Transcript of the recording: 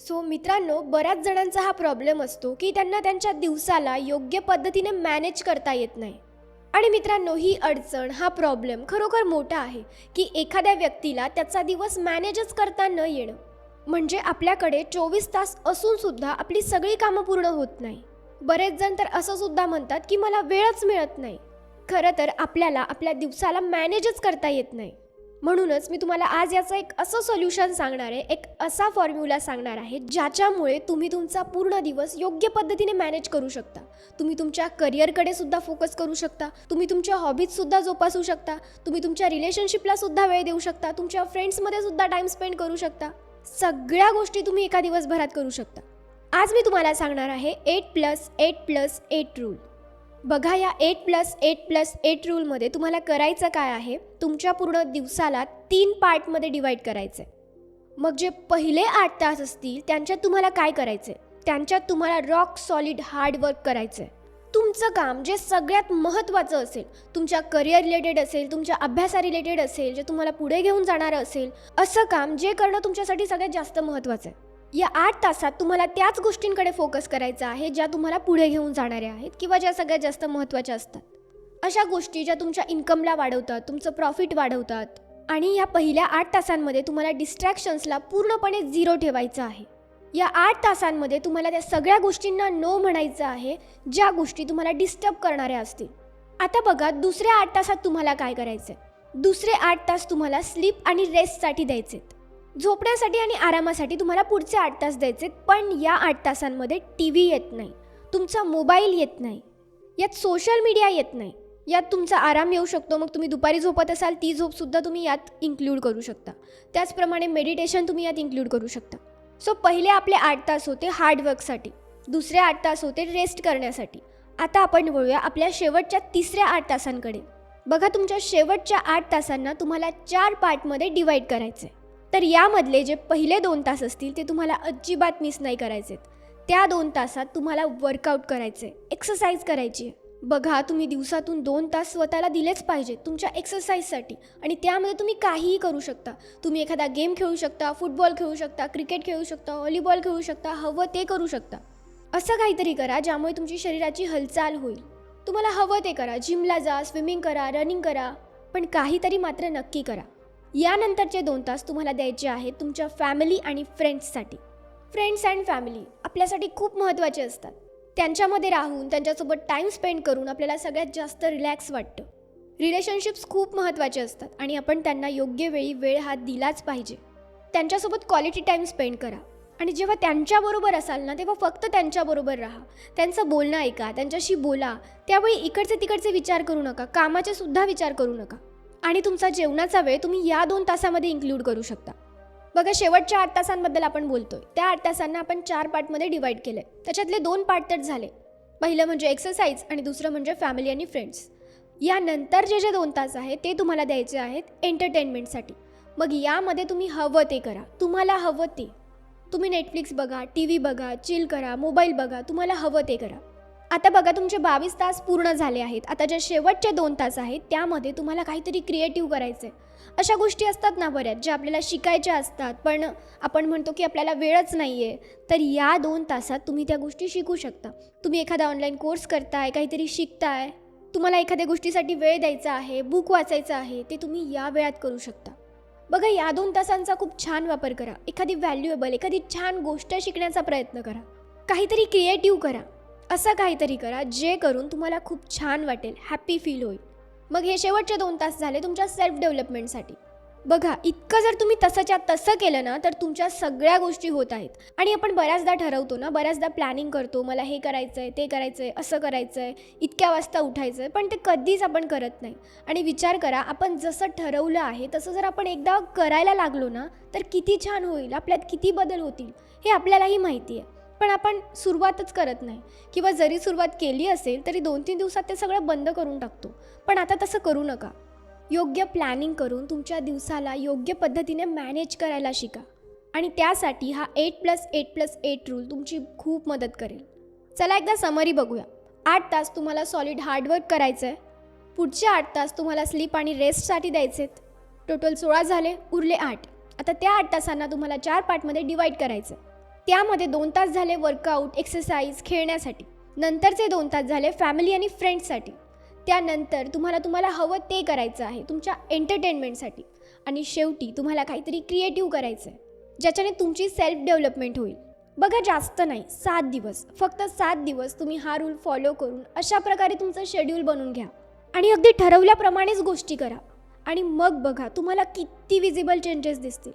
So मित्रांनो बऱ्याच जणांचा हा प्रॉब्लेम असतो की त्यांना त्यांच्या दिवसाला योग्य पद्धतीने मॅनेज करता येत नाही. आणि मित्रांनो ही अडचण हा प्रॉब्लेम खरोखर मोठा आहे की एखाद्या व्यक्तीला त्याचा दिवस मॅनेजच करता न येणं. म्हणजे आपल्याकडे चोवीस तास असून सुद्धा आपली सगळी कामं पूर्ण होत नाही. बरेच जण तर असं सुद्धा म्हणतात की मला वेळच मिळत नाही. खरं तर आपल्याला आपल्या दिवसाला मॅनेजच करता येत नाही. म्हणूनच मी तुम्हाला आज याचं एक असं सोल्युशन सांगणार आहे एक असा फॉर्म्युला सांगणार आहे ज्याच्यामुळे तुम्ही तुमचा पूर्ण दिवस योग्य पद्धतीने मॅनेज करू शकता. तुम्ही तुमच्या करिअरकडे सुद्धा फोकस करू शकता तुम्ही तुमच्या हॉबीज सुद्धा जोपासू शकता तुम्ही तुमच्या रिलेशनशिपला सुद्धा वेळ देऊ शकता तुमच्या फ्रेंड्समध्ये सुद्धा टाइम स्पेंड करू शकता. सगळ्या गोष्टी तुम्ही एका दिवसभरात करू शकता. आज मी तुम्हाला सांगणार आहे eight plus eight plus eight rule बघा या eight plus eight plus eight रूलमध्ये तुम्हाला करायचं काय आहे? तुमच्या पूर्ण दिवसाला तीन पार्टमध्ये डिवाईड करायचं आहे मग जे पहिले आठ तास असतील त्यांच्यात तुम्हाला काय करायचं आहे त्यांच्यात तुम्हाला रॉक सॉलिड हार्डवर्क करायचं आहे तुमचं काम जे सगळ्यात महत्त्वाचं असेल तुमच्या करिअर रिलेटेड असेल तुमच्या अभ्यासा रिलेटेड असेल जे तुम्हाला पुढे घेऊन जाणारं असेल असं काम जे करणं तुमच्यासाठी सगळ्यात जास्त महत्त्वाचं आहे. या आठ तासात तुम्हाला त्याच गोष्टींकडे फोकस करायचा आहे ज्या तुम्हाला पुढे घेऊन जाणाऱ्या आहेत किंवा ज्या सगळ्यात जास्त महत्त्वाच्या असतात. अशा गोष्टी ज्या तुमच्या इन्कमला वाढवतात तुमचं प्रॉफिट वाढवतात आणि या पहिल्या आठ तासांमध्ये तुम्हाला डिस्ट्रॅक्शन्सला पूर्णपणे झिरो ठेवायचं आहे. या आठ तासांमध्ये तुम्हाला त्या सगळ्या गोष्टींना नो म्हणायचं आहे ज्या गोष्टी तुम्हाला डिस्टर्ब करणाऱ्या असतील. आता बघा दुसऱ्या आठ तासात तुम्हाला काय करायचं आहे दुसरे आठ तास तुम्हाला स्लीप आणि रेस्टसाठी द्यायचेत. झोपण्यासाठी आणि आरामासाठी तुम्हाला पुढचे आठ तास द्यायचे पण या आठ तासांमध्ये टी व्ही येत नाही तुमचा मोबाईल येत नाही यात सोशल मीडिया येत नाही यात तुमचा आराम येऊ शकतो मग तुम्ही दुपारी झोपत असाल ती झोपसुद्धा तुम्ही यात इन्क्लूड करू शकता. त्याचप्रमाणे मेडिटेशन तुम्ही यात इन्क्लूड करू शकता. सो पहिले आपले आठ तास होते हार्डवर्कसाठी दुसरे आठ तास होते रेस्ट करण्यासाठी. आता आपण वळूया आपल्या शेवटच्या तिसऱ्या आठ तासांकडे. बघा तुमच्या शेवटच्या आठ तासांना तुम्हाला चार पार्टमध्ये डिवाईड करायचं आहे तर यामधले जे पहिले दोन तास असतील ते तुम्हाला अजिबात मिस नाही करायचेत. त्या दोन तासात तुम्हाला वर्कआउट करायचे एक्सरसाइज करायची आहे. बघा तुम्ही दिवसातून दोन तास स्वतःला दिलेच पाहिजेत तुमच्या एक्सरसाइजसाठी आणि त्यामध्ये तुम्ही काहीही करू शकता. तुम्ही एखादा गेम खेळू शकता फुटबॉल खेळू शकता क्रिकेट खेळू शकता व्हॉलीबॉल खेळू शकता हवं ते करू शकता. असं काहीतरी करा ज्यामुळे तुमची शरीराची हालचाल होईल. तुम्हाला हवं ते करा जिमला जा स्विमिंग करा रनिंग करा पण काहीतरी मात्र नक्की करा. यानंतरचे दोन तास तुम्हाला द्यायचे आहेत तुमच्या फॅमिली आणि फ्रेंड्ससाठी. फ्रेंड्स अँड फॅमिली आपल्यासाठी खूप महत्त्वाचे असतात. त्यांच्यामध्ये राहून त्यांच्यासोबत टाईम स्पेंड करून आपल्याला सगळ्यात जास्त रिलॅक्स वाटतं. रिलेशनशिप्स खूप महत्त्वाचे असतात आणि आपण त्यांना योग्य वेळी वेळ हा दिलाच पाहिजे. त्यांच्यासोबत क्वालिटी टाईम स्पेंड करा. आणि जेव्हा त्यांच्याबरोबर असाल ना तेव्हा फक्त त्यांच्याबरोबर राहा. त्यांचं बोलणं ऐका त्यांच्याशी बोला. त्यावेळी इकडचे तिकडचे विचार करू नका कामाचे सुद्धा विचार करू नका. आणि तुमचा जेवणाचा वेळ तुम्ही या दोन तासामध्ये इन्क्लूड करू शकता. बघा शेवटच्या आठ तासांबद्दल आपण बोलतोय. त्या आठ तासांना आपण चार पार्टमध्ये डिवाईड केले त्याच्यातले दोन पार्ट तर झाले. पहिलं म्हणजे एक्सरसाइज आणि दुसरं म्हणजे फॅमिली आणि फ्रेंड्स यानंतर जे जे दोन तास आहेत ते तुम्हाला द्यायचे आहेत एंटरटेनमेंटसाठी मग यामध्ये तुम्ही हवं ते करा. तुम्हाला हवं ते. तुम्ही नेटफ्लिक्स बघा टी व्ही बघा चिल करा मोबाईल बघा तुम्हाला हवं ते करा. आता बघा तुमचे बावीस तास पूर्ण झाले आहेत. आता जे शेवटचे दोन तास आहेत त्यामध्ये तुम्हाला काहीतरी क्रिएटिव्ह करायचं आहे अशा गोष्टी असतात ना बऱ्याच ज्या आपल्याला शिकायच्या असतात. पण आपण म्हणतो की आपल्याला वेळच नाही आहे तर या दोन तासात तुम्ही त्या गोष्टी शिकू शकता. तुम्ही एखादा ऑनलाईन कोर्स करताय काहीतरी शिकताय. तुम्हाला एखाद्या गोष्टीसाठी वेळ द्यायचा आहे बुक वाचायचं आहे ते तुम्ही या वेळात करू शकता. बघा या दोन तासांचा खूप छान वापर करा. एखादी व्हॅल्युएबल एखादी छान गोष्ट शिकण्याचा प्रयत्न करा. काहीतरी क्रिएटिव्ह करा. असं काहीतरी करा जे करून तुम्हाला खूप छान वाटेल हॅपी फील होईल. मग हे शेवटचे दोन तास झाले तुमच्या सेल्फ डेव्हलपमेंटसाठी बघा इतकं जर तुम्ही तसंच्या तसं केलं ना तर तुमच्या सगळ्या गोष्टी होत आहेत. आणि आपण बऱ्याचदा ठरवतो ना बऱ्याचदा प्लॅनिंग करतो मला हे करायचं आहे ते करायचं आहे असं करायचं आहे इतक्या वाजता उठायचं आहे पण ते कधीच आपण करत नाही. आणि विचार करा आपण जसं ठरवलं आहे तसं जर आपण एकदा करायला लागलो ना तर किती छान होईल आपल्यात किती बदल होतील हे आपल्यालाही माहिती आहे. पण आपण सुरुवातच करत नाही. किंवा जरी सुरुवात केली असेल तरी दोन तीन दिवसात ते सगळं बंद करून टाकतो. पण आता तसं करू नका. योग्य प्लॅनिंग करून तुमच्या दिवसाला योग्य पद्धतीने मॅनेज करायला शिका. आणि त्यासाठी हा eight plus eight plus eight rule तुमची खूप मदत करेल. चला एकदा समरी बघूया. आठ तास तुम्हाला सॉलिड हार्डवर्क करायचं आहे पुढचे आठ तास तुम्हाला स्लीप आणि रेस्टसाठी द्यायचेत. टोटल सोळा झाले उरले आठ. आता त्या आठ तासांना तुम्हाला चार पार्टमध्ये डिवाईड करायचं आहे त्यामध्ये दोन तास झाले वर्कआउट एक्सरसाइज खेळण्यासाठी. नंतरचे दोन तास झाले फॅमिली आणि फ्रेंड्ससाठी त्यानंतर तुम्हाला तुम्हाला हवं ते करायचं आहे तुमच्या एंटरटेनमेंटसाठी आणि शेवटी तुम्हाला काहीतरी क्रिएटिव्ह करायचं आहे ज्याच्याने तुमची सेल्फ डेव्हलपमेंट होईल. बघा जास्त नाही सात दिवस. फक्त सात दिवस तुम्ही हा रूल फॉलो करून अशा प्रकारे तुमचं शेड्यूल बनवून घ्या. आणि अगदी ठरवल्याप्रमाणेच गोष्टी करा. आणि मग बघा तुम्हाला किती विजिबल चेंजेस दिसतील.